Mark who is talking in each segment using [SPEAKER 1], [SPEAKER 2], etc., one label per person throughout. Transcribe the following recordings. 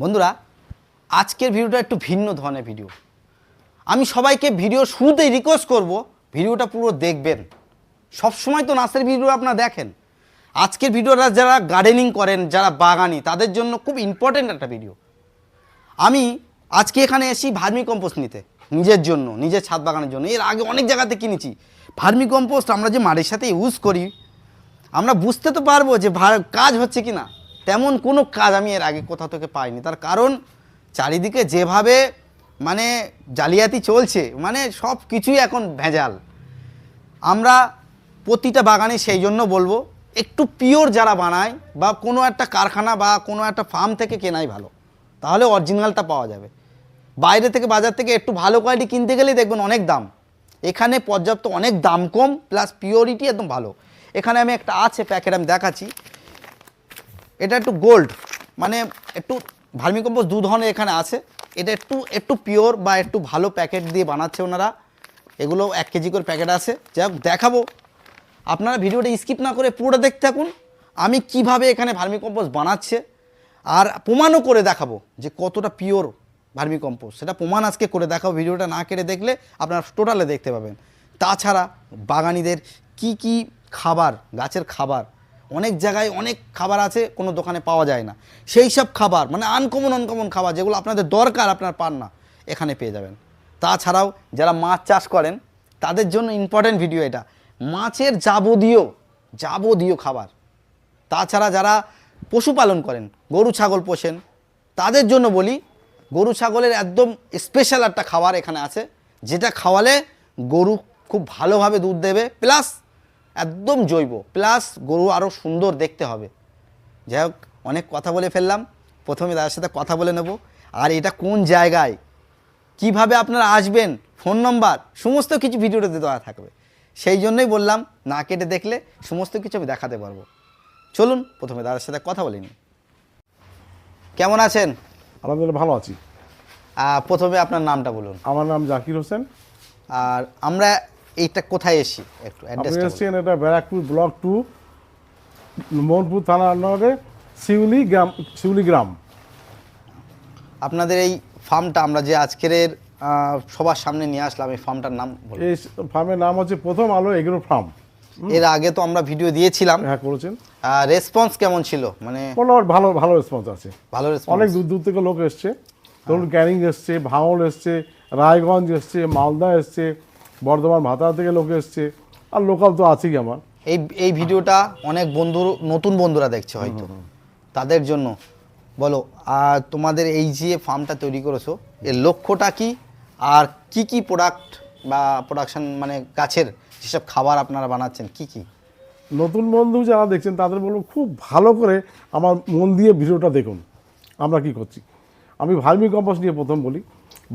[SPEAKER 1] বন্ধুরা, আজকের ভিডিওটা একটু ভিন্ন ধরনের ভিডিও। আমি সবাইকে ভিডিও শুরুতেই রিকোয়েস্ট করব, ভিডিওটা পুরো দেখবেন। সব সময় তো নাচের ভিডিও আপনারা দেখেন। আজকের ভিডিওটা যারা গার্ডেনিং করেন, যারা বাগানি, তাদের জন্য খুব ইম্পর্টেন্ট একটা ভিডিও। আমি আজকে এখানে এসি ভার্মি কম্পোস্ট নিতে, নিজের জন্য, নিজের ছাদ বাগানের জন্য। এর আগে অনেক জায়গাতে কিনেছি। ভার্মি কম্পোস্ট আমরা যে মাটির সাথে ইউজ করি, আমরা বুঝতে তো পারব যে কাজ হচ্ছে কি না তেমন কোনো কাজ আমি এর আগে কোথাও থেকে পাইনি। তার কারণ চারিদিকে যেভাবে মানে জালিয়াতি চলছে মানে সব কিছুই এখন ভেজাল। আমরা প্রতিটা বাগানে সেই জন্য বলব, একটু পিওর যারা বানায় বা কোনো একটা কারখানা বা কোনো একটা ফার্ম থেকে কেনাই ভালো, তাহলে অরিজিনালটা পাওয়া যাবে। বাইরে থেকে বাজার থেকে একটু ভালো কোয়ালিটি কিনতে গেলেই দেখবেন অনেক দাম। এখানে পর্যাপ্ত অনেক দাম কম প্লাস পিওরিটি একদম ভালো। এখানে আমি একটা আছে প্যাকেট আমি দেখাচ্ছি। এটা একটু গোল্ড মানে একটু ভার্মিকম্পোস্ট দু ধরনের এখানে আছে। এটা একটু একটু পিওর বা একটু ভালো প্যাকেট দিয়ে বানাচ্ছে ওনারা। এগুলো এক কেজি করে প্যাকেট আছে। যাই দেখাবো। আপনারা ভিডিওটা স্কিপ না করে পুরোটা দেখতে থাকুন। আমি কীভাবে এখানে ভার্মিকম্পোস্ট বানাচ্ছে আর প্রমাণও করে দেখাবো যে কতটা পিওর ভার্মিকম্পোস্ট সেটা প্রমাণ আজকে করে দেখাবো। ভিডিওটা না কেটে দেখলে আপনারা টোটালে দেখতে পাবেন। তাছাড়া বাগানিদের কি কি খাবার, গাছের খাবার অনেক জায়গায় অনেক খাবার আছে, কোনো দোকানে পাওয়া যায় না। সেই সব খাবার মানে আনকমন আনকমন খাবার যেগুলো আপনাদের দরকার, আপনার পান না, এখানে পেয়ে যাবেন। তাছাড়াও যারা মাছ চাষ করেন, তাদের জন্য ইম্পর্ট্যান্ট ভিডিও এটা। মাছের যাবতীয় যাবতীয় খাবার। তাছাড়া যারা পশুপালন করেন, গরু, ছাগল পোষেন, তাদের জন্য বলি, গরু, ছাগলের একদম স্পেশাল একটা খাবার এখানে আছে, যেটা খাওয়ালে গরু খুব ভালোভাবে দুধ দেবে প্লাস একদম জৈব। প্লাস গরু আরও সুন্দর দেখতে হবে। যাই হোক অনেক কথা বলে ফেললাম। প্রথমে তাদের সাথে কথা বলে নেব। আর এটা কোন জায়গায়? কীভাবে আপনারা আসবেন? ফোন নম্বর সমস্ত কিছু ভিডিওতে দেওয়া থাকবে। সেই জন্যই বললাম না কেটে দেখলে সমস্ত কিছু আমি দেখাতে পারব। চলুন প্রথমে দাদার সাথে কথা বলে নিই। কেমন আছেন?
[SPEAKER 2] আলহামদুলিল্লাহ ভালো আছি।
[SPEAKER 1] প্রথমে আপনার নামটা বলুন।
[SPEAKER 2] আমার নাম জাকির হোসেন।
[SPEAKER 1] আর আমরা এইটা কোথায় এসি? একটু অ্যাড্রেসটা
[SPEAKER 2] এসছেন এটা ব্যারাকপুর ব্লক টু মোহনপুর থানা আন্ডারে শিউলি গ্রাম শিউলি গ্রাম।
[SPEAKER 1] আপনাদের এই ফার্মটা আমরা যে আজকের সবার সামনে নিয়ে আসলাম এই ফার্মটার নাম
[SPEAKER 2] এই ফার্মের নাম হচ্ছে প্রথম আলো এগ্রো ফার্ম
[SPEAKER 1] এর আগে তো আমরা ভিডিও দিয়েছিলাম।
[SPEAKER 2] হ্যাঁ করেছেন।
[SPEAKER 1] রেসপন্স কেমন ছিল? মানে
[SPEAKER 2] ভালো ভালো রেসপন্স আছে।
[SPEAKER 1] ভালো রেসপন্স
[SPEAKER 2] অনেক দূর দূর থেকে লোক এসছে। ধরুন ক্যানিং এসছে ভাঙল এসছে রায়গঞ্জ এসছে মালদা এসছে বর্ধমান ভাতা থেকে লোক এসছে। আর লোকাল তো আছেই আমার।
[SPEAKER 1] এই এই ভিডিওটা অনেক বন্ধু নতুন বন্ধুরা দেখছে হয়তো। তাদের জন্য। বলো আর তোমাদের এই যে ফার্মটা তৈরি করেছ এর লক্ষ্যটা কি? আর কি কি প্রোডাক্ট বা প্রোডাকশন মানে গাছের যেসব খাবার আপনারা বানাচ্ছেন কি কি?
[SPEAKER 2] নতুন বন্ধু যারা দেখছেন তাদের বলব খুব ভালো করে আমার মন দিয়ে ভিডিওটা দেখুন। আমরা কি করছি? আমি ভার্মি কম্পোস্ট নিয়ে প্রথম বলি।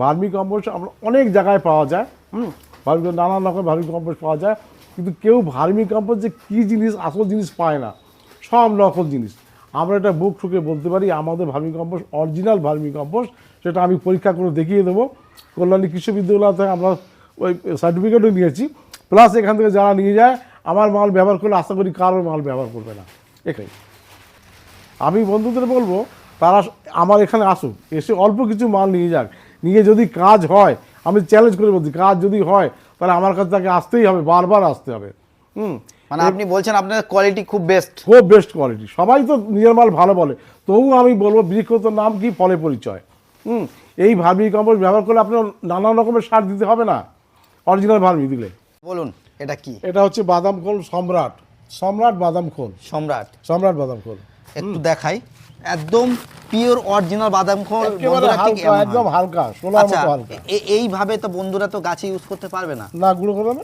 [SPEAKER 2] ভার্মি কম্পোস্ট আমরা অনেক জায়গায় পাওয়া যায় হুম? ভার্মি নানান রকম ভার্মি কম্পোস্ট পাওয়া যায়, কিন্তু কেউ ভার্মি কম্পোস্ট যে কী জিনিস, আসল জিনিস পায় না, সব নকল জিনিস। আমরা এটা বুক ঠুকে বলতে পারি, আমাদের vermicompost original vermicompost সেটা আমি পরীক্ষা করে দেখিয়ে দেবো। কল্যাণী কৃষি বিদ্যালয় থেকে আমরা ওই সার্টিফিকেটও নিয়েছি প্লাস এখান থেকে যারা নিয়ে যায়, আমার মাল ব্যবহার করলে আশা করি কারোর মাল ব্যবহার করবে না। এটাই। আমি বন্ধুদের বলব, তারা আমার এখানে আসুক, এসে অল্প কিছু মাল নিয়ে যাক। নিয়ে যদি কাজ হয় আমি চ্যালেঞ্জ করে বলছি কাজ যদি হয় তাহলে আমার কাছে তাকে আসতেই হবে বারবার আসতে হবে। হুম
[SPEAKER 1] মানে আপনি বলছেন আপনার কোয়ালিটি খুব বেস্ট
[SPEAKER 2] খুব বেস্ট কোয়ালিটি সবাই তো নিজের মাল ভালো বলে। তবুও আমি বলব বৃক্ষত নাম কি? ফলে পরিচয়। হুম এই ভার্মি কম্পোস্ট ব্যবহার করলে আপনার নানান রকমের সার দিতে হবে না? অরিজিনাল ভার্মি দিলে।
[SPEAKER 1] বলুন এটা কি?
[SPEAKER 2] এটা হচ্ছে বাদাম খোল সম্রাট। সম্রাট বাদাম খোল।
[SPEAKER 1] সম্রাট।
[SPEAKER 2] সম্রাট বাদাম খোল।
[SPEAKER 1] একটু দেখাই। একদম পিওর অরিজিনাল বাদাম খোল বন্ধুরা ঠিক হয়।
[SPEAKER 2] একদম হালকা সোনার
[SPEAKER 1] আচ্ছা
[SPEAKER 2] মতো হালকা।
[SPEAKER 1] এইভাবে তো বন্ধুরা তো গাছে ইউজ করতে পারবে না।
[SPEAKER 2] না গুঁড়ো করে দেবে?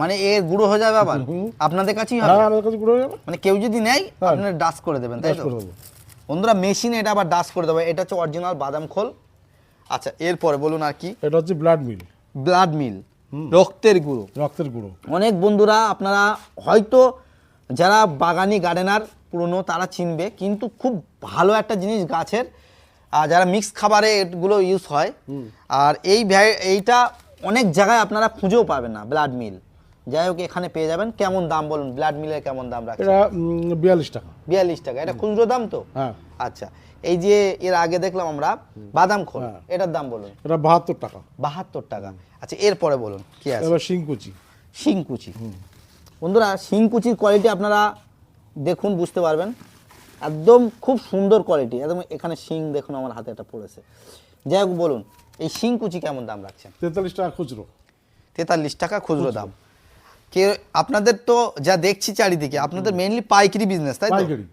[SPEAKER 1] মানে এর গুঁড়ো হয়ে যাবে আবার? আপনাদের কাছেই
[SPEAKER 2] হ্যাঁ
[SPEAKER 1] হবে
[SPEAKER 2] আমাদের কাছে গুঁড়ো হয়ে যাবে।
[SPEAKER 1] মানে কেউ যদি নেয়
[SPEAKER 2] হ্যাঁ।
[SPEAKER 1] আপনারা ডাস্ট করে দেবেন তাই তো? বন্ধুরা মেশিনে এটা আবার ডাস্ট করে দেবে। এটা হচ্ছে অরিজিনাল বাদাম খোল। আচ্ছা এরপরে বলুন আর কি।
[SPEAKER 2] এটা হচ্ছে ব্লাড মিল
[SPEAKER 1] ব্লাড মিল রক্তের গুঁড়ো।
[SPEAKER 2] রক্তের গুঁড়ো।
[SPEAKER 1] অনেক বন্ধুরা আপনারা হয়তো যারা বাগানি গার্ডেনার পুরনো তারা চিনবে। কিন্তু খুব ভালো একটা জিনিস গাছের আর যারা মিক্স খাবারে এগুলো ইউজ হয়। আর এই এইটা অনেক জায়গায় আপনারা খুঁজেও পাবেন না ব্লাড মিল যাই হোক এখানে পেয়ে যাবেন। কেমন দাম বলুন? ব্লাড মিলের কেমন দাম রাখছে
[SPEAKER 2] এটা বিয়াল্লিশ টাকা।
[SPEAKER 1] বিয়াল্লিশ টাকা। এটা খুচরো দাম তো?
[SPEAKER 2] হ্যাঁ।
[SPEAKER 1] আচ্ছা। এই যে এর আগে দেখলাম আমরা বাদাম খোল।
[SPEAKER 2] হ্যাঁ।
[SPEAKER 1] এটার দাম বলুন।
[SPEAKER 2] এটা বাহাত্তর টাকা।
[SPEAKER 1] বাহাত্তর টাকা। আচ্ছা এরপরে বলুন কি আছে?
[SPEAKER 2] এবার শিংকুচি।
[SPEAKER 1] শিংকুচি। বন্ধুরা শিংকুচির কোয়ালিটি আপনারা দেখুন বুঝতে পারবেন। একদম খুব সুন্দর কোয়ালিটি একদম এখানে শিং দেখুন আমার হাতে একটা পড়েছে। যাই হোক বলুন এই শিং কুচি কেমন দাম রাখছেন?
[SPEAKER 2] তেতাল্লিশ টাকা খুচরো।
[SPEAKER 1] তেতাল্লিশ টাকা খুচরো দাম। কে আপনাদের তো যা দেখছি চারিদিকে আপনাদের মেইনলি পাইকারি বিজনেস তাই তো?
[SPEAKER 2] পাইকারি।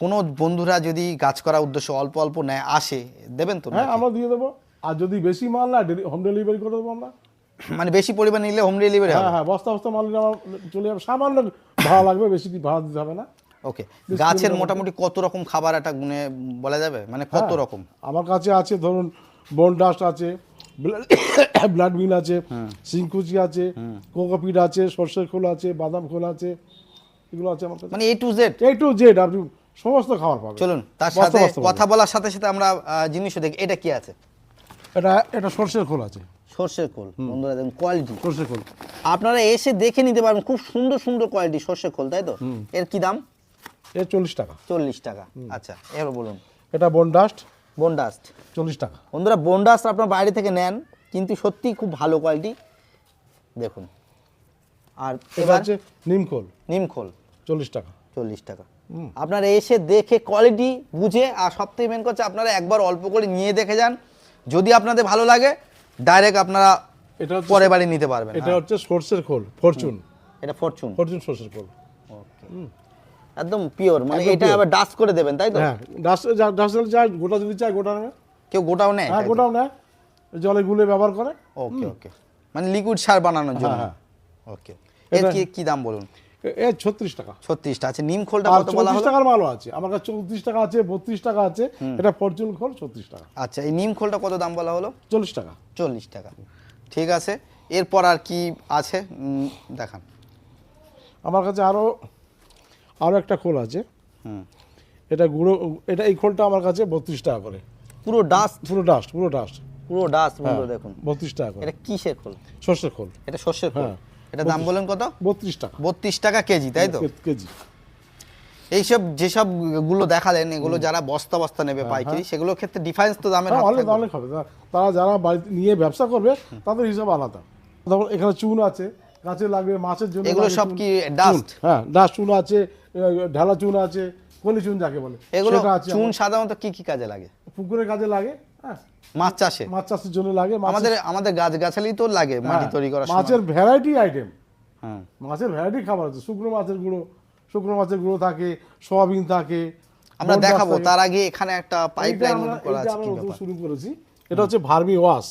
[SPEAKER 1] কোনো বন্ধুরা যদি গাছ করার উদ্দেশ্য অল্প অল্প নেয় আসে দেবেন তো
[SPEAKER 2] হ্যাঁ আমরা দিয়ে দেবো। আর যদি বেশি মাল না হোম ডেলিভারি করে দেবো আমরা।
[SPEAKER 1] মানে বেশি পরিমাণ নিলে হোম ডেলিভারি
[SPEAKER 2] হ্যাঁ হ্যাঁ বস্তা বস্তা মাল নিলে আমার চলে যাবে। সামান্য ভাড়া লাগবে বেশি কি ভাড়া দিতে হবে না।
[SPEAKER 1] ওকে গাছের মোটামুটি কত রকম খাবার একটা গুনে বলা যাবে? মানে কত
[SPEAKER 2] হ্যাঁ,
[SPEAKER 1] রকম?
[SPEAKER 2] আমার কাছে আছে ধরুন বোন ডাস্ট আছে ব্লাড মিল আছে সিংকুচি আছে কোকোপিট আছে সর্ষের খোল আছে বাদাম খোল আছে এগুলো আছে আমার কাছে।
[SPEAKER 1] মানে A to Z
[SPEAKER 2] A to Z আপনি সমস্ত খাবার পাবেন।
[SPEAKER 1] চলুন তার সাথে কথা বলার সাথে সাথে আমরা জিনিসও দেখি। এটা কি আছে?
[SPEAKER 2] এটা এটা সর্ষের খোল আছে।
[SPEAKER 1] সর্ষের খোল। বন্ধুরা দেখুন কোয়ালিটি
[SPEAKER 2] সর্ষের খোল।
[SPEAKER 1] আপনারা এসে দেখে নিতে পারবেন খুব সুন্দর সুন্দর কোয়ালিটি সর্ষে খোল তাই তো? এর কি দাম?
[SPEAKER 2] এর চল্লিশ টাকা।
[SPEAKER 1] চল্লিশ টাকা। আচ্ছা এবার বলুন।
[SPEAKER 2] এটা বোন ডাস্ট
[SPEAKER 1] বন্ডাস্ট
[SPEAKER 2] চল্লিশ টাকা।
[SPEAKER 1] বন্ধুরা বন্ডাস্ট আপনার বাইরে থেকে নেন কিন্তু সত্যি খুব ভালো কোয়ালিটি দেখুন। আর এবার
[SPEAKER 2] হচ্ছে নিম খোল।
[SPEAKER 1] নিমখোল
[SPEAKER 2] চল্লিশ টাকা।
[SPEAKER 1] চল্লিশ টাকা। আপনারা এসে দেখে কোয়ালিটি বুঝে আর সবথেকে মেন করছে আপনারা একবার অল্প করে নিয়ে দেখে যান। যদি আপনাদের ভালো লাগে ডাইরেক্ট আপনারা
[SPEAKER 2] এটা
[SPEAKER 1] পরে বাড়ি নিতে পারবেন
[SPEAKER 2] এটা হচ্ছে সর্ষের খোল ফরচুন।
[SPEAKER 1] এটা ফরচুন।
[SPEAKER 2] ফরচুন সর্ষের খোল।
[SPEAKER 1] একদম পিওর মানে এটা আবার ডাস্ট করে দেবেন তাই তো?
[SPEAKER 2] হ্যাঁ ডাস্ট ডাস্ট চাই গোটা যদি চাই গোটা নেবে।
[SPEAKER 1] কেউ গোটাও নেয়
[SPEAKER 2] হ্যাঁ গোটাও নেয়। জলে গুলে ব্যবহার করে।
[SPEAKER 1] ওকে ওকে। মানে লিকুইড সার বানানোর জন্য।
[SPEAKER 2] হ্যাঁ,
[SPEAKER 1] ওকে। এর কি কি দাম বলুন?
[SPEAKER 2] এ- এ ছত্রিশ টাকা।
[SPEAKER 1] ছত্রিশটা আছে নিম খোলটা কত বলা হলো?
[SPEAKER 2] টাকার মালও আছে। আমার কাছে চৌত্রিশ টাকা আছে বত্রিশ টাকা আছে। এটা ফরচুন খোল ছত্রিশ টাকা।
[SPEAKER 1] আচ্ছা এই নিম খোলটা কত দাম বলা হলো?
[SPEAKER 2] চল্লিশ টাকা।
[SPEAKER 1] চল্লিশ টাকা। ঠিক আছে। এরপর আর কি আছে? দেখান।
[SPEAKER 2] আমার কাছে আরও আরও একটা খোল আছে।
[SPEAKER 1] হুম।
[SPEAKER 2] এটা গুঁড়ো এটা এই খোলটা আমার কাছে বত্রিশ টাকা করে।
[SPEAKER 1] পুরো ডাস্ট
[SPEAKER 2] পুরো ডাস্ট পুরো ডাস্ট
[SPEAKER 1] পুরো ডাস্ট
[SPEAKER 2] হ্যাঁ
[SPEAKER 1] বন্ধু দেখুন।
[SPEAKER 2] বত্রিশ টাকা করে।
[SPEAKER 1] এটা কিসের খোল?
[SPEAKER 2] সর্ষের খোল।
[SPEAKER 1] এটা শস্যের খোল?
[SPEAKER 2] হ্যাঁ।
[SPEAKER 1] এটা দাম বলেন কত?
[SPEAKER 2] বত্রিশ টাকা।
[SPEAKER 1] বত্রিশ টাকা কেজি তাই তো?
[SPEAKER 2] কেজি।
[SPEAKER 1] এইসব যেসবগুলো দেখালেন এগুলো যারা বস্তা বস্তা নেবে পাইকারি সেগুলোর ক্ষেত্রে ডিফারেন্স তো দামের
[SPEAKER 2] হ্যাঁ অনেক অনেক হবে। তারা যারা বাড়িতে নিয়ে ব্যবসা করবে তাদের হিসাব আলাদা। যেমন এখানে চুন আছে গাছে লাগবে মাছের জন্য
[SPEAKER 1] এগুলো সব কি ডাস্ট
[SPEAKER 2] হ্যাঁ ডাস্ট চুন আছে ঢালা চুন আছে কলি চুন যাকে বলে
[SPEAKER 1] এগুলো চুন সাধারণত কি কি কাজে লাগে?
[SPEAKER 2] পুকুরের কাজে লাগে হ্যাঁ।
[SPEAKER 1] মাছ চাষে?
[SPEAKER 2] মাছ চাষের জন্য লাগে
[SPEAKER 1] আমাদের আমাদের গাছ গাছালি তো লাগে মাটি
[SPEAKER 2] হ্যাঁ,
[SPEAKER 1] তৈরি করার
[SPEAKER 2] মাছের ভ্যারাইটি আইটেম
[SPEAKER 1] হ্যাঁ
[SPEAKER 2] মাছের ভ্যারাইটি খাবার আছে শুকনো মাছের গুঁড়ো শুকনো মাছের গুঁড়ো থাকে সয়াবিন থাকে
[SPEAKER 1] আমরা দেখাবো তার আগে এখানে একটা পাইপ
[SPEAKER 2] এইটা
[SPEAKER 1] লাইন
[SPEAKER 2] আমরা-
[SPEAKER 1] করা আছে কি ব্যাপার?
[SPEAKER 2] শুরু করেছি এটা হচ্ছে vermiwash.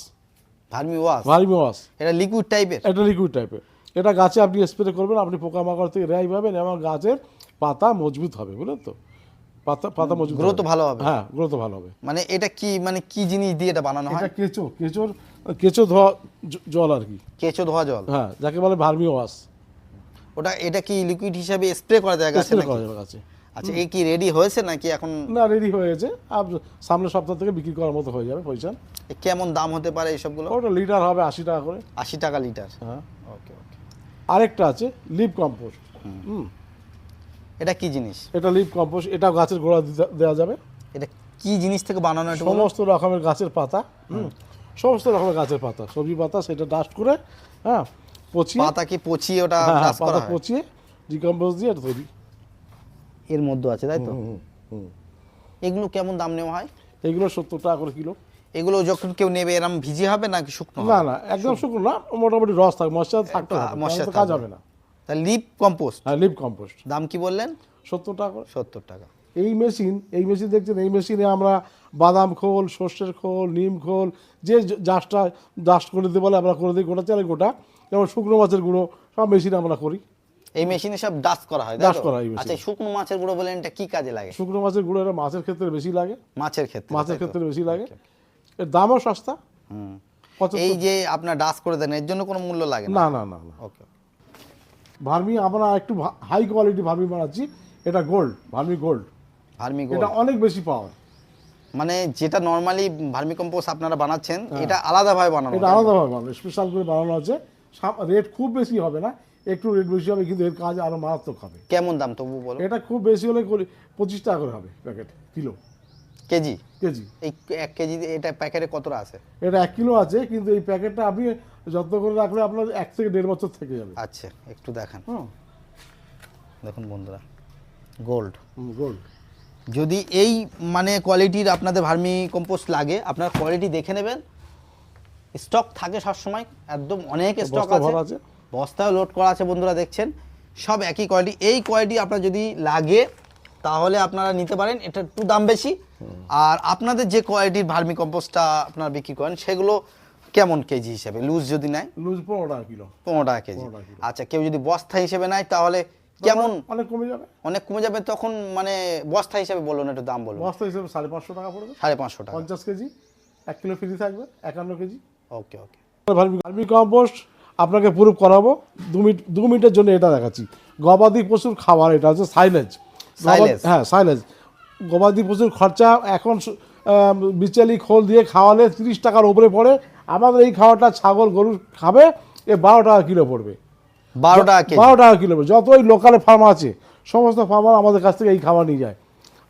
[SPEAKER 1] Vermiwash?
[SPEAKER 2] Vermiwash.
[SPEAKER 1] এটা লিকুইড টাইপের
[SPEAKER 2] এটা লিকুইড টাইপের এটা গাছে আপনি স্প্রে করবেন আপনি পোকামাকড় থেকে রেহাই পাবেন এবং গাছের পাতা মজবুত হবে বুঝলেন তো? পাতা পাতা মজবুত
[SPEAKER 1] ও ভালো হবে।
[SPEAKER 2] হ্যাঁ গ্রোথ ভালো হবে।
[SPEAKER 1] মানে এটা কি মানে কি জিনিস দিয়ে এটা বানানো
[SPEAKER 2] এটা কেঁচো কেঁচোর কেঁচো ধোয়া জল আর কি।
[SPEAKER 1] কেঁচো ধোয়া জল?
[SPEAKER 2] হ্যাঁ যাকে বলে ভার্মি ওয়াশ।
[SPEAKER 1] ওটা এটা কি লিকুইড হিসাবে স্প্রে করা যায় গাছে নাকি? আচ্ছা এই কি রেডি হয়েছে নাকি এখন?
[SPEAKER 2] না রেডি হয়েছে। আর সামনের সপ্তাহ থেকে বিক্রি করার মতো হয়ে যাবে পয়সা
[SPEAKER 1] এ কেমন দাম হতে পারে এই সবগুলো
[SPEAKER 2] ওটা লিটার হবে আশি টাকা করে।
[SPEAKER 1] আশি টাকা লিটার
[SPEAKER 2] হ্যাঁ।
[SPEAKER 1] ওকে ওকে
[SPEAKER 2] আরেকটা আছে লিপ কম্পোস্ট হুম।
[SPEAKER 1] এটা কি জিনিস?
[SPEAKER 2] এটা লিপ কম্পোস্ট এটা গাছের গোড়া দেওয়া যাবে।
[SPEAKER 1] এটা কি জিনিস থেকে বানানো বলুন?
[SPEAKER 2] সমস্ত রকমের গাছের পাতা হুম। সমস্ত রকমের গাছের পাতা সবজি পাতা সেটা ডাস্ট করে হ্যাঁ পচিয়ে?
[SPEAKER 1] পাতা কি পচিয়ে ওটা
[SPEAKER 2] হ্যাঁ, হ্যাঁ,
[SPEAKER 1] করা
[SPEAKER 2] পাতা? পচিয়ে ডিকম্পোজ দিয়ে এটা তৈরি।
[SPEAKER 1] এর মধ্যে আছে তাই তো। এগুলো কেমন দাম নেওয়া হয়?
[SPEAKER 2] এগুলো সত্তর টাকা করে কিলো।
[SPEAKER 1] এগুলো যখন কেউ নেবে এরম ভিজে হবে নাকি শুকনো
[SPEAKER 2] না না একদম শুকনো না মোটামুটি রস থাকে মশলা থাকতে হবে
[SPEAKER 1] moisture
[SPEAKER 2] কাজ হবে না।
[SPEAKER 1] তা লিপ কম্পোস্ট
[SPEAKER 2] হ্যাঁ লিপ কম্পোস্ট
[SPEAKER 1] দাম কি বললেন?
[SPEAKER 2] সত্তর টাকা
[SPEAKER 1] সত্তর টাকা।
[SPEAKER 2] এই মেশিন এই মেশিন দেখছেন এই মেশিনে আমরা বাদাম খোল সর্ষের খোল নিম খোল যে ডাস্টটা ডাস্ট করে দিতে বলে আমরা করে দিই গোটা চালে গোটা যেমন শুকনো মাছের গুঁড়ো সব মেশিনে আমরা করি।
[SPEAKER 1] এই মেশিনে সব ডাস্ট করা হয় তো?
[SPEAKER 2] করা হয়
[SPEAKER 1] আচ্ছা শুকনো মাছের গুঁড়ো বলেন এটা কি কাজে লাগে?
[SPEAKER 2] শুকনো মাছের গুঁড়ো এটা মাছের ক্ষেত্রে বেশি লাগে।
[SPEAKER 1] মাছের ক্ষেত্রে
[SPEAKER 2] মাছের ক্ষেত্রে বেশি লাগে। এর দামও সস্তা।
[SPEAKER 1] হুম। এই যে আপনার ডাস্ট করে দেন এর জন্য কোনো মূল্য লাগে না?
[SPEAKER 2] না না না না।
[SPEAKER 1] ওকে
[SPEAKER 2] ভার্মি আমরা একটু হাই কোয়ালিটি ভার্মি বানাচ্ছি। এটা গোল্ড ভার্মি গোল্ড
[SPEAKER 1] ভার্মি
[SPEAKER 2] এটা অনেক বেশি পাওয়ার
[SPEAKER 1] মানে যেটা নর্মালি ভার্মি কম্পোস্ট আপনারা বানাচ্ছেন এটা আলাদাভাবে বানানো
[SPEAKER 2] হ্যাঁ। এটা আলাদাভাবে বানানো স্পেশাল করে বানানো আছে। রেট খুব বেশি হবে না একটু রেট বেশি হবে কিন্তু এর কাজ আরও মারাত্মক হবে।
[SPEAKER 1] কেমন দাম তবু বলো?
[SPEAKER 2] এটা খুব বেশি হলে পঁচিশ টাকা করে হবে প্যাকেট কিলো
[SPEAKER 1] কেজি?
[SPEAKER 2] কেজি।
[SPEAKER 1] এই এক কেজি এটা প্যাকেটে কতটা আছে?
[SPEAKER 2] এটা এক কিলো আছে কিন্তু এই প্যাকেটটা আপনি যত্ন করে রাখলে আপনার এক থেকে দেড় বছর থেকে যাবে।
[SPEAKER 1] আচ্ছা একটু দেখান। দেখুন বন্ধুরা গোল্ড
[SPEAKER 2] গোল্ড
[SPEAKER 1] যদি এই মানে কোয়ালিটির আপনাদের ভার্মি কম্পোস্ট লাগে আপনার কোয়ালিটি দেখে নেবেন। স্টক থাকে সবসময় একদম অনেক স্টক
[SPEAKER 2] আছে।
[SPEAKER 1] বস্তায় লোড করা আছে বন্ধুরা দেখছেন। সব একই কোয়ালিটি এই কোয়ালিটি আপনার যদি লাগে তাহলে আপনারা নিতে পারেন। এটা একটু দাম বেশি। আর আপনাদের যে কোয়ালিটির ভার্মি কম্পোস্টটা আপনারা বিক্রি করেন সেগুলো কেমন কেজি হিসেবে? লুজ যদি নেয়?
[SPEAKER 2] লুজ পনেরো টাকা কিলো।
[SPEAKER 1] পনেরো টাকা কেজি।
[SPEAKER 2] 15 টাকা কিলো।
[SPEAKER 1] আচ্ছা কেউ যদি বস্তা হিসেবে নেয় তাহলে কেমন?
[SPEAKER 2] অনেক কমে যাবে।
[SPEAKER 1] অনেক কমে যাবে তখন মানে বস্তা হিসেবে বলুন একটু দাম বলুন।
[SPEAKER 2] বস্তা হিসেবে সাড়ে পাঁচশো টাকা পড়বে।
[SPEAKER 1] সাড়ে পাঁচশো টাকা।
[SPEAKER 2] পঞ্চাশ কেজি এক কিলো ফ্রি থাকবে একান্ন KG.
[SPEAKER 1] Okay okay.
[SPEAKER 2] Vermi compost আপনাকে প্রুফ করাবো। দু মিনিট দু মিনিটের জন্য এটা দেখাচ্ছি। গবাদি পশুর খাবার এটা হচ্ছে সাইলেজ? হ্যাঁ সাইলেজ গবাদি পশুর খরচা এখন বিচালি খোল দিয়ে খাওয়ালে তিরিশ টাকার উপরে পড়ে। আমাদের এই খাওয়াটা ছাগল গরু খাবে এ বারো টাকা কিলো পড়বে।
[SPEAKER 1] বারো টাকা
[SPEAKER 2] বারো টাকা কিলো যতই লোকালে ফার্ম আছে সমস্ত ফার্মার আমাদের কাছ থেকে এই খাবার নিয়ে যায়।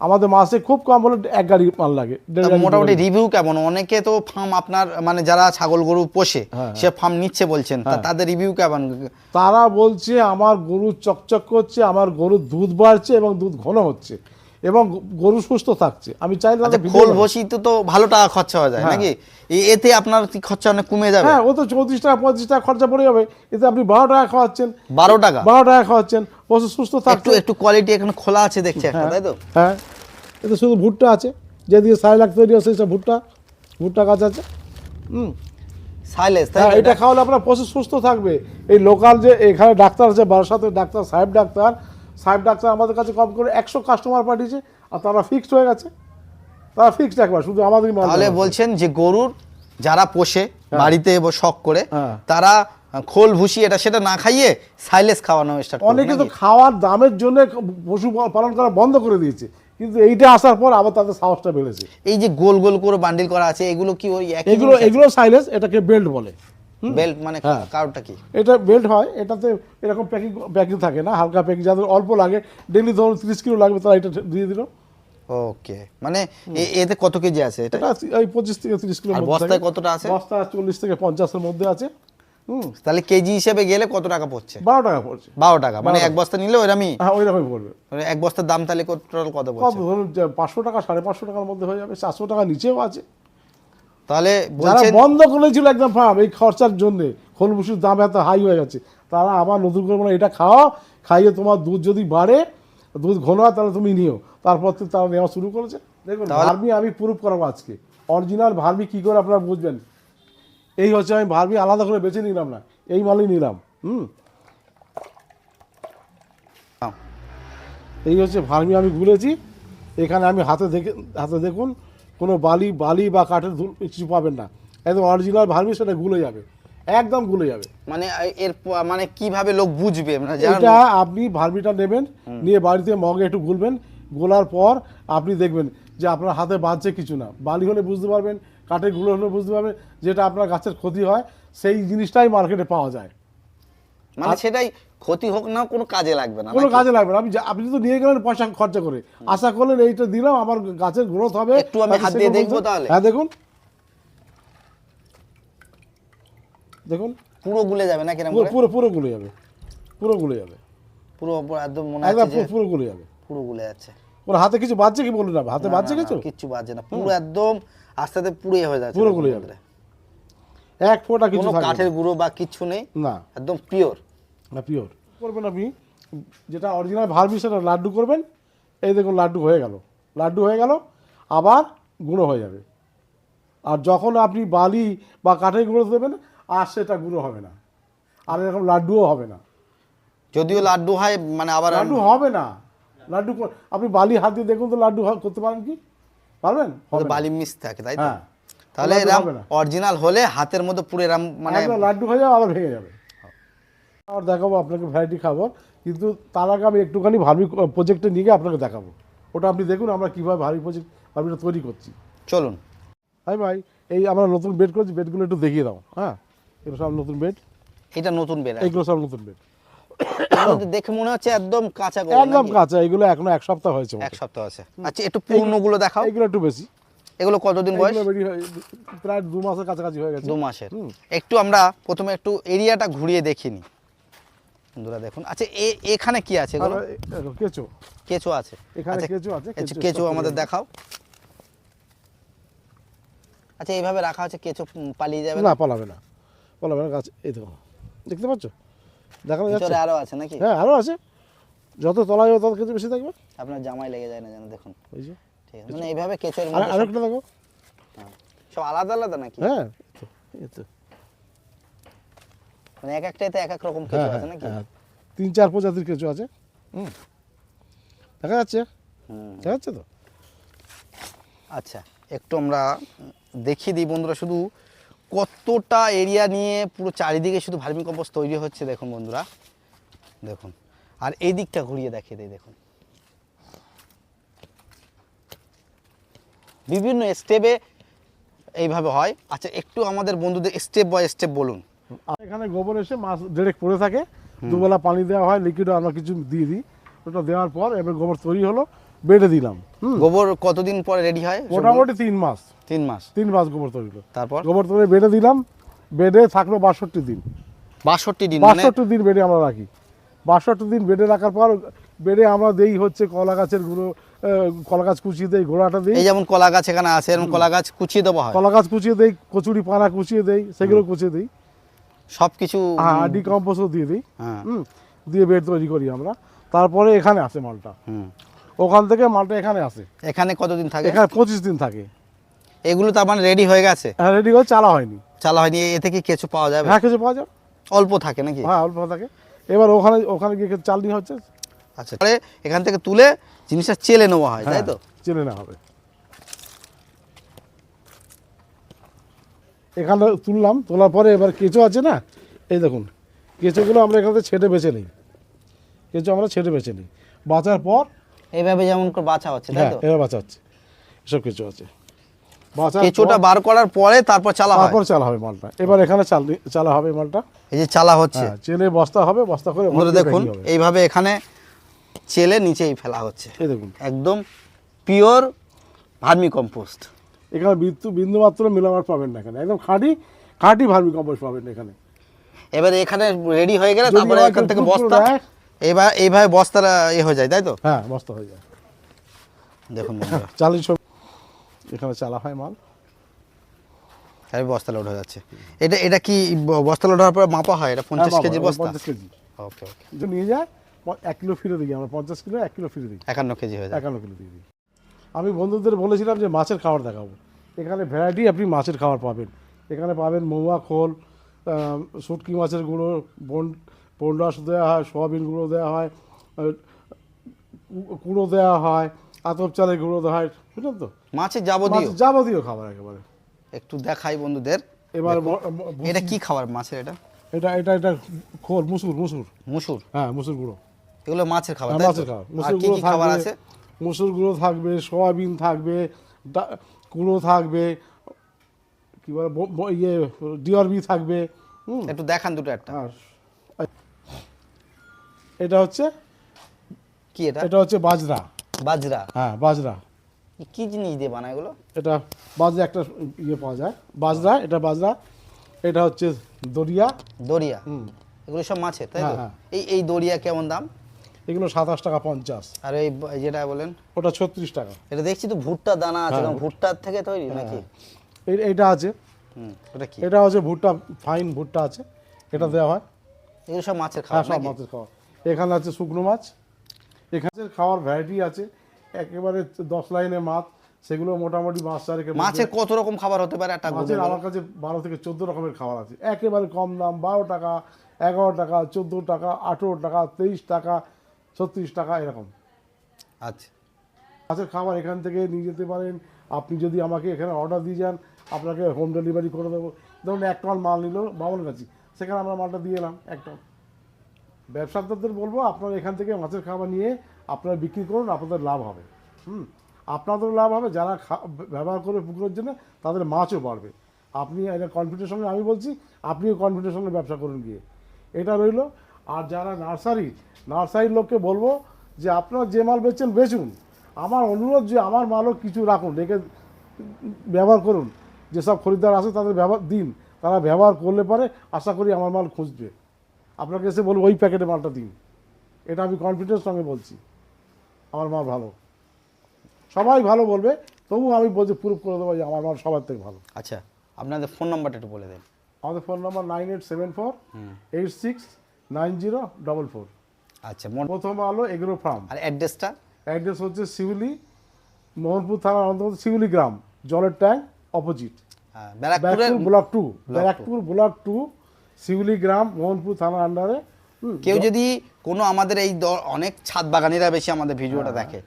[SPEAKER 2] আমাদের মাসে খুব কম বলে এক গাড়ি মাল লাগে
[SPEAKER 1] মোটামুটি রিভিউ কেমন? অনেকে তো ফার্ম আপনার মানে যারা ছাগল গরু পোষে
[SPEAKER 2] হ্যাঁ,
[SPEAKER 1] সে ফার্ম নিচ্ছে বলছেন। তাদের রিভিউ কেমন?
[SPEAKER 2] তারা বলছে আমার গরু চকচক করছে আমার গরুর দুধ বাড়ছে এবং দুধ ঘন হচ্ছে। এবং গরু সুস্থ থাকছে। আমি চাই না
[SPEAKER 1] আচ্ছা খোল
[SPEAKER 2] বানাই।
[SPEAKER 1] ভসিতে তো ভালো টাকা খরচা হয়ে যায়
[SPEAKER 2] হ্যাঁ।
[SPEAKER 1] নাকি? এতে আপনার কি খরচা অনেক কমে যাবে?
[SPEAKER 2] হ্যাঁ ও তো চৌত্রিশ টাকা পঁয়ত্রিশ টাকা খরচা পড়ে যাবে। এতে আপনি বারো টাকা খাওয়াচ্ছেন।
[SPEAKER 1] বারো টাকা?
[SPEAKER 2] বারো টাকা খাওয়াচ্ছেন। পশু সুস্থ
[SPEAKER 1] একটু
[SPEAKER 2] থাকছে।
[SPEAKER 1] একটু কোয়ালিটি এখানে খোলা আছে দেখছি একটা তাই তো?
[SPEAKER 2] হ্যাঁ। এতে শুধু ভুট্টা আছে। যেদিকে সাইলাক তৈরি হচ্ছে সেই ভুট্টা ভুট্টা গাছ আছে। হুম।
[SPEAKER 1] সাইলেস তাই
[SPEAKER 2] হ্যাঁ এটা?
[SPEAKER 1] এটা?
[SPEAKER 2] খাওয়ালে আপনার পশু সুস্থ থাকবে। এই লোকাল যে এখানে ডাক্তার আছে বারাসাতের ডাক্তার সাহেব ডাক্তার সাহেব ডাক্তার আমাদের কাছে কম করে একশো কাস্টমার পাঠিয়েছে আর তারা ফিক্সড হয়ে গেছে। তারা ফিক্সড একবার শুধু আমাদেরই
[SPEAKER 1] তাহলে বলছেন যে গরুর যারা পোষে বাড়িতে শখ করে
[SPEAKER 2] হ্যাঁ।
[SPEAKER 1] তারা খোল ভুসি এটা সেটা না খাইয়ে সাইলেস খাওয়ানো স্টার্ট
[SPEAKER 2] অনেকে তো খাওয়ার দামের জন্য পশু পালন করা বন্ধ করে দিয়েছে কিন্তু এইটা আসার পর আবার তাদের সাহসটা বেড়েছে।
[SPEAKER 1] এই যে গোল গোল করে বান্ডিল করা আছে এগুলো কি ওই
[SPEAKER 2] এগুলো এগুলো সাইলেন্স এটাকে বেল্ট বলে।
[SPEAKER 1] বেল্ট মানে
[SPEAKER 2] হ্যাঁ।
[SPEAKER 1] কারোটা কি?
[SPEAKER 2] এটা বেল্ট হয় এটাতে এরকম প্যাকিং প্যাকিং থাকে না হালকা প্যাকিং যাদের অল্প লাগে ডেলি ধরুন তিরিশ কিলো লাগবে তারা এটা দিয়ে দিল।
[SPEAKER 1] ওকে মানে এতে কত কেজি আছে এটা?
[SPEAKER 2] এই পঁচিশ থেকে তিরিশ কিলো
[SPEAKER 1] আর বস্তায় কতটা আছে?
[SPEAKER 2] বস্তা চল্লিশ থেকে পঞ্চাশের মধ্যে আছে। হুম।
[SPEAKER 1] তাহলে কেজি হিসেবে গেলে কত টাকা পড়ছে?
[SPEAKER 2] বারো টাকা পড়ছে।
[SPEAKER 1] বারো টাকা মানে এক বস্তা নিলে ওইরকমই
[SPEAKER 2] হ্যাঁ ওই রকমই পড়বে।
[SPEAKER 1] মানে এক বস্তার দাম তাহলে কত টোটাল কত পড়ছে?
[SPEAKER 2] পাঁচশো টাকা সাড়ে পাঁচশো টাকার মধ্যে হয়ে যাবে চারশো টাকা নিচেও আছে।
[SPEAKER 1] তাহলে
[SPEAKER 2] যারা বন্ধ করেছিল একদম ফার্ম এই খরচার জন্য খোলবুসির দাম এত হাই হয়ে গেছে। তারা আবার নতুন করে বলে এটা খাওয়া খাইয়ে তোমার দুধ যদি বাড়ে দুধ ঘন হয় তাহলে তুমি নিও। তারপর তো তারা নেওয়া শুরু করেছে। দেখুন ভার্মি আমি প্রুফ করাবো আজকে। অরিজিনাল ভার্মি কি করে আপনারা বুঝবেন? এই হচ্ছে আমি ভার্মি আলাদা করে বেছে নিলাম না এই মালই নিলাম হুম। এই হচ্ছে ভার্মি আমি গুলেছি এখানে আমি হাতে দেখে হাতে দেখুন কোনো বালি বালি বা কাঠের ধুল কিছু পাবেন না। একদম অরিজিনাল ভার্মি সেটা গুলে যাবে। একদম গুলে যাবে।
[SPEAKER 1] মানে এর মানে কীভাবে লোক বুঝবে? মানে
[SPEAKER 2] এটা আপনি ভার্মিটা নেবেন নিয়ে বাড়িতে মগে একটু গুলবেন। গোলার পর আপনি দেখবেন যে আপনার হাতে বাঁধছে কিছু না। বালি হলে বুঝতে পারবেন কাঠেরগুলো হলে বুঝতে পারবেন যেটা আপনার গাছের ক্ষতি হয় সেই জিনিসটাই মার্কেটে পাওয়া যায়।
[SPEAKER 1] মানে সেটাই ক্ষতি হোক না কোনো কাজে লাগবে না
[SPEAKER 2] কোনো কাজে লাগবে না। আপনি আপনি তো নিয়ে গেলেন পয়সা খরচা করে আশা করলেন এইটা দিলাম আমার গাছের গ্রোথ হবে।
[SPEAKER 1] একটু আমি হাত দিয়ে দেখব তাহলে?
[SPEAKER 2] হ্যাঁ দেখুন। দেখুন।
[SPEAKER 1] পুরো গুলে যাবে না কীরকম
[SPEAKER 2] পুরো পুরো পুরো গুলে যাবে। পুরো গুলে যাবে।
[SPEAKER 1] পুরো পুরো একদম মনে হচ্ছে
[SPEAKER 2] পুরো- পুরো গুলে যাবে।
[SPEAKER 1] পুরো গুলে যাচ্ছে।
[SPEAKER 2] ওর হাতে কিছু বাজছে কি বলুন না হাতে বাজছে কিছু?
[SPEAKER 1] কিচ্ছু বাজে না। পুরো একদম আস্তে আস্তে পুড়ে হয়ে যাচ্ছে
[SPEAKER 2] পুরো গুলে যাবে। এক ফোঁটা কিছু
[SPEAKER 1] কোনো কাঠের গুঁড়ো বা কিছু নেই।
[SPEAKER 2] না।
[SPEAKER 1] একদম পিওর
[SPEAKER 2] না পিওর। করবেন আপনি। যেটা অরিজিনাল ভার্মি সেটা লাড্ডু করবেন। এই দেখুন লাড্ডু হয়ে গেল। লাড্ডু হয়ে গেল আবার গুঁড়ো হয়ে যাবে। আর যখন আপনি বালি বা কাঠের গুঁড়ো দেবেন আর সেটা গুঁড়ো হবে না। আর এরকম লাড্ডুও হবে না।
[SPEAKER 1] যদিও লাড্ডু হয় মানে আবার
[SPEAKER 2] লাড্ডু হবে না। লাড্ডু কর- আপনি বালি হাত দিয়ে দেখুন তো লাড্ডু করতে পারেন কি? পারবেন?
[SPEAKER 1] বালি মিস থাকে তাই তো?
[SPEAKER 2] হ্যাঁ।
[SPEAKER 1] তাহলে
[SPEAKER 2] লাড্ডু হবে না।
[SPEAKER 1] অরিজিনাল হলে হাতের মধ্যে পুরো এরম মানে
[SPEAKER 2] লাড্ডু হয়ে যাবে আবার ভেঙে যাবে। আর দেখাবো আপনাকে ভ্যারাইটি খাবার কিন্তু তার আগে আমি একটুখানি ভার্মি প্রজেক্টে নিয়ে গিয়ে আপনাকে দেখাবো। ওটা আপনি দেখুন আমরা কীভাবে ভার্মি প্রজেক্ট ভার্মিটা তৈরি করছি।
[SPEAKER 1] চলুন।
[SPEAKER 2] ভাই ভাই এই আমরা নতুন বেড করেছি বেডগুলো একটু দেখিয়ে দাও হ্যাঁ? এগুলো সব নতুন বেড
[SPEAKER 1] এটা নতুন বেড
[SPEAKER 2] এইগুলো সব নতুন বেড
[SPEAKER 1] এগুলো দেখে মনে হচ্ছে একদম কাঁচা
[SPEAKER 2] একদম? কাঁচা এগুলো এখনও এক সপ্তাহ হয়েছে
[SPEAKER 1] এক সপ্তাহ আছে। আচ্ছা একটু পুরনোগুলো দেখাও।
[SPEAKER 2] এগুলো একটু বেশি।
[SPEAKER 1] এগুলো কতদিন বয়স?
[SPEAKER 2] প্রায় দু মাসের কাছাকাছি হয়ে গেছে।
[SPEAKER 1] দু মাসের। একটু আমরা প্রথমে একটু এরিয়াটা ঘুরিয়ে দেখিনি। বন্ধুরা দেখুন। আচ্ছা এ- এখানে কি আছে
[SPEAKER 2] কেঁচো।
[SPEAKER 1] কেঁচো আছে।
[SPEAKER 2] এখানে
[SPEAKER 1] আচ্ছা,
[SPEAKER 2] কেঁচো আছে, কেঁচো
[SPEAKER 1] আমাদের দেখাও। আচ্ছা এইভাবে রাখা আছে কেঁচো পালিয়ে যাবে
[SPEAKER 2] না পালাবে না। পালাবে না গাছ এই দেখো দেখতে পাচ্ছ? দেখানো যাচ্ছে?
[SPEAKER 1] ভিতরে আরও আছে নাকি?
[SPEAKER 2] হ্যাঁ আরও আছে। যত তলায় হবে তত কেঁচো বেশি থাকবে।
[SPEAKER 1] আপনার জামাই লেগে যায় না যেন দেখুন।
[SPEAKER 2] ওই যে
[SPEAKER 1] ঠিক আছে মানে এইভাবে কেঁচোর
[SPEAKER 2] আরেকটা দেখো।
[SPEAKER 1] সব আলাদা আলাদা নাকি?
[SPEAKER 2] হ্যাঁ এই তো।
[SPEAKER 1] মানে এক একটাতে এক এক রকম কেঁচো
[SPEAKER 2] হ্যাঁ
[SPEAKER 1] আছে
[SPEAKER 2] হ্যাঁ,
[SPEAKER 1] নাকি?
[SPEAKER 2] হ্যাঁ। তিন চার প্রজাতির কেঁচো আছে। হুম। দেখা যাচ্ছে। দেখা যাচ্ছে তো?
[SPEAKER 1] আচ্ছা একটু আমরা দেখিয়ে দিই বন্ধুরা শুধু কতটা এরিয়া নিয়ে পুরো চারিদিকে শুধু ভার্মি কম্পোস্ট তৈরি হচ্ছে দেখুন বন্ধুরা। দেখুন। আর এই দিকটা ঘুরিয়ে দেখিয়ে দিই দেখুন। বিভিন্ন স্টেপে এইভাবে হয়। আচ্ছা একটু আমাদের বন্ধুদের স্টেপ বাই স্টেপ বলুন।
[SPEAKER 2] এখানে গোবর এসে মাছ ডিরেক্ট পড়ে থাকে। দুবেলা পানি দেওয়া হয় লিকুইড আমরা কিছু দিয়ে দিই। ওটা দেওয়ার পর এবার গোবর তৈরি হলো বেডে দিলাম
[SPEAKER 1] গোবর কতদিন পরে রেডি হয়?
[SPEAKER 2] মোটামুটি তিন মাস।
[SPEAKER 1] তিন মাস।
[SPEAKER 2] তিন মাস গোবর তৈরি হলো।
[SPEAKER 1] তারপর?
[SPEAKER 2] গোবর তৈরি বেডে দিলাম বেডে থাকল বাষট্টি দিন।
[SPEAKER 1] বাষট্টি দিন মানে?
[SPEAKER 2] বাষট্টি দিন বেডে আমরা রাখি। বাষট্টি দিন বেডে রাখার পর বেডে আমরা দেই হচ্ছে কলা গাছের গুঁড়ো কলা গাছ কুচিয়ে দেই গোড়াটা দিই।
[SPEAKER 1] এই যেমন কলা গাছ এখানে আছে এরকম কলা গাছ কুচিয়ে দেওয়া হয়?
[SPEAKER 2] কলা গাছ কুচিয়ে দেই কচুরি পানা কুচিয়ে দেই সেগুলো কুচিয়ে দিই।
[SPEAKER 1] সব কিছু
[SPEAKER 2] হ্যাঁ ডিকম্পোজও দিয়ে দিই।
[SPEAKER 1] হ্যাঁ।
[SPEAKER 2] হুম দিয়ে বেড তৈরি করি আমরা। তারপরে এখানে আসে মালটা।
[SPEAKER 1] হুম।
[SPEAKER 2] ওখান থেকে মালটা এখানে আসে
[SPEAKER 1] এখানে কতদিন থাকে?
[SPEAKER 2] এখানে পঁচিশ দিন থাকে।
[SPEAKER 1] এগুলো তার মানে রেডি হয়ে গেছে।
[SPEAKER 2] হ্যাঁ রেডি করে চালা হয়নি।
[SPEAKER 1] চালা হয়নি এ থেকে কিছু পাওয়া যাবে?
[SPEAKER 2] হ্যাঁ কিছু পাওয়া যায়
[SPEAKER 1] অল্প থাকে নাকি?
[SPEAKER 2] হ্যাঁ অল্প থাকে। এবার ওখানে ওখানে গিয়ে চাল নিয়ে হচ্ছে।
[SPEAKER 1] আচ্ছা এখান থেকে তুলে জিনিসটা চেলে নেওয়া হয় তাই
[SPEAKER 2] হ্যাঁ,
[SPEAKER 1] তো?
[SPEAKER 2] চেলে নেওয়া হবে। এখানে তুললাম তোলার পরে এবার কেঁচো আছে না? এই দেখুন কেঁচোগুলো আমরা এখান থেকে ছেটে বেছে নিই। কেঁচো আমরা ছেটে বেছে নিই। বাঁচার পর
[SPEAKER 1] এইভাবে যেমন করে বাছা হচ্ছে তাই
[SPEAKER 2] হ্যাঁ
[SPEAKER 1] তো?
[SPEAKER 2] এবার বাঁচা হচ্ছে। এসব কেঁচো আছে।
[SPEAKER 1] কেঁচোটা বার করার পরে তারপর চালা
[SPEAKER 2] তারপর চালা হবে মালটা। এবার এখানে চাল চালা হবে মালটা।
[SPEAKER 1] এই যে চালা হচ্ছে।
[SPEAKER 2] হ্যাঁ চেনে বস্তা হবে বস্তা করে
[SPEAKER 1] দেখুন এইভাবে এখানে চেলে নিচেই ফেলা হচ্ছে।
[SPEAKER 2] এই দেখুন।
[SPEAKER 1] একদম পিওর ভার্মি কম্পোস্ট।
[SPEAKER 2] এখানে বিন্দু বিন্দু মাত্র মিলাবার পাবেন না এখানে। একদম খাঁটি খাঁটি ভার্মি কম্পোস্ট পাবেন এখানে।
[SPEAKER 1] এবার এখানে রেডি হয়ে গেলে তারপরে এখান থেকে বস্তা। এবার এইভাবে বস্তাটা এ হয়ে যায় তাই তো?
[SPEAKER 2] হ্যাঁ বস্তা হয়ে যায়।
[SPEAKER 1] দেখুন
[SPEAKER 2] চালিশ এখানে চালা হয় মাল।
[SPEAKER 1] এই বস্তা লোড হয়ে যাচ্ছে। এটা এটা কি বস্তা লোড হওয়ার পরে মাপা হয়? এটা পঞ্চাশ
[SPEAKER 2] কেজি
[SPEAKER 1] বস্তা?
[SPEAKER 2] পঞ্চাশ কেজি।
[SPEAKER 1] ওকে ওকে
[SPEAKER 2] যে নিয়ে যায় এক কিলো ফিরে দিই আমরা পঞ্চাশ কিলো এক কিলো ফিরে দিই।
[SPEAKER 1] একান্ন কেজি হয়ে যায়।
[SPEAKER 2] একান্ন কিলো দিয়ে দিই। আমি বন্ধুদের বলেছিলাম যে মাছের খাবার দেখাবো। এখানে ভ্যারাইটি আপনি মাছের খাবার পাবেন। এখানে পাবেন মৌয়া খোল শুটকি মাছের গুঁড়ো বন বন্ডাস দেওয়া হয় সোয়াবিন গুঁড়ো দেওয়া হয় কুড়ো দেওয়া হয় আতপ চালের গুঁড়ো দেওয়া হয় বুঝলেন তো?
[SPEAKER 1] মাছের যাবতীয়।
[SPEAKER 2] যাবতীয় খাবার একেবারে।
[SPEAKER 1] একটু দেখাই বন্ধুদের।
[SPEAKER 2] এবার
[SPEAKER 1] এটা কি খাবার মাছের এটা?
[SPEAKER 2] এটা এটা এটা খোল মুসুর মুসুর।
[SPEAKER 1] মুসুর?
[SPEAKER 2] হ্যাঁ মুসুর গুঁড়ো।
[SPEAKER 1] এগুলো মাছের খাবার
[SPEAKER 2] হ্যাঁ? মাছের খাবার। মুসুর গুঁড়ো
[SPEAKER 1] খাবার আছে?
[SPEAKER 2] মুসুর গুঁড়ো থাকবে সয়াবিন থাকবে কুড়ো থাকবে কি বলে ইয়ে ডিআরবি থাকবে
[SPEAKER 1] একটু দেখান দুটো একটা।
[SPEAKER 2] আর এটা হচ্ছে
[SPEAKER 1] কি এটা?
[SPEAKER 2] এটা হচ্ছে বাজরা।
[SPEAKER 1] বাজরা?
[SPEAKER 2] হ্যাঁ বাজরা।
[SPEAKER 1] কি জিনিস দিয়ে বানায় এগুলো?
[SPEAKER 2] এটা বাজরা একটা ইয়ে পাওয়া যায়। বাজরা এটা বাজরা এটা হচ্ছে দরিয়া।
[SPEAKER 1] দরিয়া?
[SPEAKER 2] হুম।
[SPEAKER 1] এগুলো সব মাছের তাই তো?
[SPEAKER 2] হ্যাঁ, হ্যাঁ।
[SPEAKER 1] এই এই দরিয়া কেমন দাম?
[SPEAKER 2] এগুলো সাতাশ টাকা পঞ্চাশ।
[SPEAKER 1] আর এই যেটা বলেন?
[SPEAKER 2] ওটা ছত্রিশ টাকা।
[SPEAKER 1] এটা দেখছি তো ভুট্টা দানা আছে
[SPEAKER 2] হ্যাঁ,
[SPEAKER 1] ভুট্টার থেকে তৈরি নাকি?
[SPEAKER 2] এই- এইটা আছে।
[SPEAKER 1] কি?
[SPEAKER 2] এটা হচ্ছে ভুট্টা ফাইন ভুট্টা আছে। এটা দেওয়া হয়।
[SPEAKER 1] এগুলো সব মাছের খাওয়া
[SPEAKER 2] সব মাছের খাওয়া এখানে আছে শুকনো মাছ। এখানে খাওয়ার ভ্যারাইটি আছে। একেবারে দশ লাইনে মাছ। সেগুলো মোটামুটি মাছ চারেকের
[SPEAKER 1] মাছের কত রকম খাবার হতে পারে? একটা
[SPEAKER 2] মাছের আমার কাছে বারো থেকে চোদ্দ রকমের খাবার আছে। একেবারে কম দাম বারো টাকা এগারো টাকা চোদ্দ টাকা আঠেরো টাকা তেইশ টাকা ছত্রিশ টাকা এরকম।
[SPEAKER 1] আচ্ছা।
[SPEAKER 2] মাছের খাবার এখান থেকে নিয়ে যেতে পারেন। আপনি যদি আমাকে এখানে অর্ডার দিয়ে যান আপনাকে হোম ডেলিভারি করে দেবো। ধরুন এক টন মাল নিল বামন গাছি সেখানে আমরা মালটা দিয়ে এলাম এক টন। ব্যবসাদারদের বলব আপনারা এখান থেকে মাছের খাবার নিয়ে আপনারা বিক্রি করুন আপনাদের লাভ হবে। হুম? আপনাদেরও লাভ হবে যারা খা- ব্যবহার করে পুকুরের জন্য তাদের মাছও বাড়বে। আপনি এটা কনফিডেন্সের সঙ্গে আমি বলছি আপনিও কনফিডেন্সের সঙ্গে ব্যবসা করুন গিয়ে। এটা রইল আর যারা নার্সারি নার্সারির লোককে বলব যে আপনারা যে মাল বেচছেন বেচুন। আমার অনুরোধ যে আমার মালও কিছু রাখুন রেখে ব্যবহার করুন। যেসব খরিদ্দার আছে তাদের ব্যবহার দিন তারা ব্যবহার করলে পরে আশা করি আমার মাল খুঁজবে। আপনাকে এসে বলব ওই প্যাকেটে মালটা দিন। এটা আমি কনফিডেন্স সঙ্গে বলছি। আমার মাল ভালো। সবাই ভালো বলবে তবু আমি বলছি প্রুফ করে দেবো যে আমার মাল সবার থেকে ভালো।
[SPEAKER 1] আচ্ছা আপনাদের ফোন নাম্বারটা একটু বলে দেন।
[SPEAKER 2] আমাদের phone number nine eight seven four eight six nine zero double four.
[SPEAKER 1] আচ্ছা
[SPEAKER 2] প্রথম আলো এগ্রো ফার্ম।
[SPEAKER 1] আর অ্যাড্রেসটা?
[SPEAKER 2] অ্যাড্রেস হচ্ছে শিউলি মোহনপুর থানার অন্তর্গত শিউলি গ্রাম জলের ট্যাঙ্ক অপোজিট।
[SPEAKER 1] হ্যাঁ,
[SPEAKER 2] Barrackpore block two Barrackpore block two Shiuli গ্রাম মোহনপুর থানার আন্ডারে
[SPEAKER 1] কেউ যদি কোনো আমাদের এই অনেক ছাদ বাগানিরা বেশি আমাদের ভিডিওটা দেখে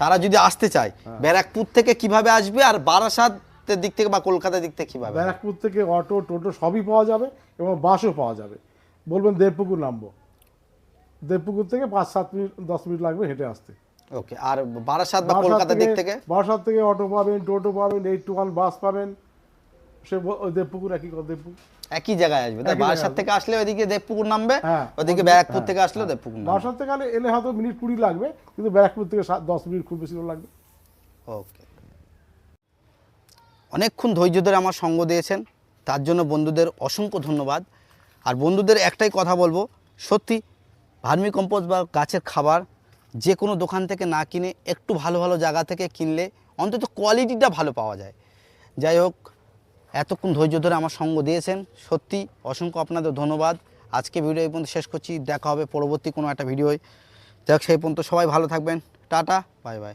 [SPEAKER 1] তারা যদি আসতে চায় ব্যারাকপুর থেকে কীভাবে আসবে আর বারাসাতের দিক থেকে বা কলকাতার দিক থেকে কীভাবে?
[SPEAKER 2] ব্যারাকপুর থেকে অটো টোটো সবই পাওয়া যাবে এবং বাসও পাওয়া যাবে। বলবেন দেবপুকুর নামবো। দেবপুকুর থেকে পাঁচ সাত মিনিট দশ মিনিট লাগবে হেঁটে আসতে।
[SPEAKER 1] ওকে আর বারাসাত বা কলকাতার দিক থেকে?
[SPEAKER 2] বারাসাত থেকে অটো পাবেন টোটো পাবেন এইট টু ওয়ান বাস পাবেন। সে দেবপুকুর একই দেবপুকুর।
[SPEAKER 1] একই জায়গায় আসবে তাই বারাসাত থেকে আসলে ওইদিকে দেবপুকুর নামবে
[SPEAKER 2] হ্যাঁ।
[SPEAKER 1] ওইদিকে ব্যারাকপুর থেকে আসলে দেবপুকুর নামবে।
[SPEAKER 2] বারাসাত থেকে এলে- হয়তো মিনিট কুড়ি লাগবে কিন্তু ব্যারাকপুর থেকে দশ মিনিট খুব বেশি লাগবে।
[SPEAKER 1] ওকে। অনেকক্ষণ ধৈর্য ধরে আমার সঙ্গ দিয়েছেন তার জন্য বন্ধুদের অসংখ্য ধন্যবাদ। আর বন্ধুদের একটাই কথা বলব, সত্যি ভার্মি কম্পোস্ট বা গাছের খাবার যে কোনো দোকান থেকে না কিনে, একটু ভালো ভালো জায়গা থেকে কিনলে অন্তত কোয়ালিটিটা ভালো পাওয়া যায়। যাই হোক, এতক্ষণ ধৈর্য ধরে আমার সঙ্গ দিয়েছেন। সত্যি অসংখ্য আপনাদের ধন্যবাদ। আজকে ভিডিও এই পর্যন্ত শেষ করছি। দেখা হবে পরবর্তী কোনো একটা ভিডিওয়। যাই হোক, সেই পর্যন্ত সবাই ভালো থাকবেন। টাটা, বাই বাই।